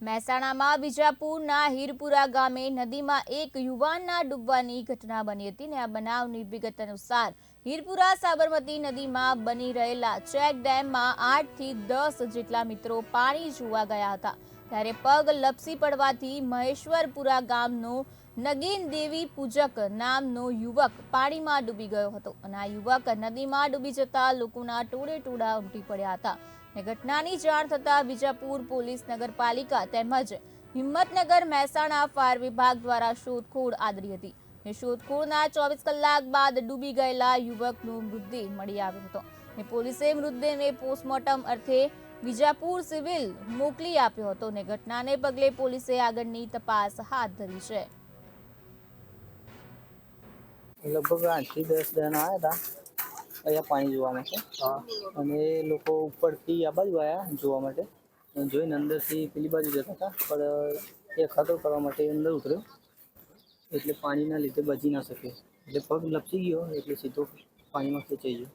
મહેસાણામાં વિજાપુરના હીરપુરા ગામે નદીમાં એક યુવાનના ડૂબવાની ઘટના બની હતી અને આ બનાવની વિગત અનુસાર હીરપુરા સાબરમતી નદીમાં બની રહેલા ચેક ડેમમાં આઠથી દસ જેટલા મિત્રો પાણી જોવા ગયા હતા. ત્યારે પગ લપસી પડવાથી મહેશ્વરપુરા ગામનો નગીન દેવી પૂજક નામનો યુવક પાણીમાં ડૂબી ગયો હતો અને આ યુવક નદીમાં ડૂબી જતા લોકોના ટોળે ટોળા ઉમટી પડ્યા હતા. ને ઘટનાની જાણ થતાં વિજાપુર પોલીસ નગરપાલિકા તેમજ હિંમતનગર મહેસાણા ફાયર વિભાગ દ્વારા શોધખોળ આદરી હતી. શોધખોળના ચોવીસ કલાક બાદ ડૂબી ગયેલા યુવકનો મૃતદેહ મળી આવ્યો હતો. ને પોલીસે મૃતદેહને પોસ્ટમોર્ટમ અર્થે વિજાપુર સિવિલ મોકલી આપ્યો હતો ને ઘટનાને પગલે પોલીસે આગળની તપાસ હાથ ધરી છે. લગભગ આઠથી દસ જણા આવ્યા હતા. અહીંયા પાણી જોવા માટે. અને એ લોકો ઉપરથી આ બાજુ આવ્યા જોવા માટે. જોઈને અંદરથી પેલી બાજુ જતા હતા પણ એ ખતરો કરવા માટે અંદર ઉતર્યો. એટલે પાણીના લીધે બચી ના શક્યો એટલે પગ લપસી ગયો, એટલે સીધો પાણીમાં ખેંચાઈ ગયો.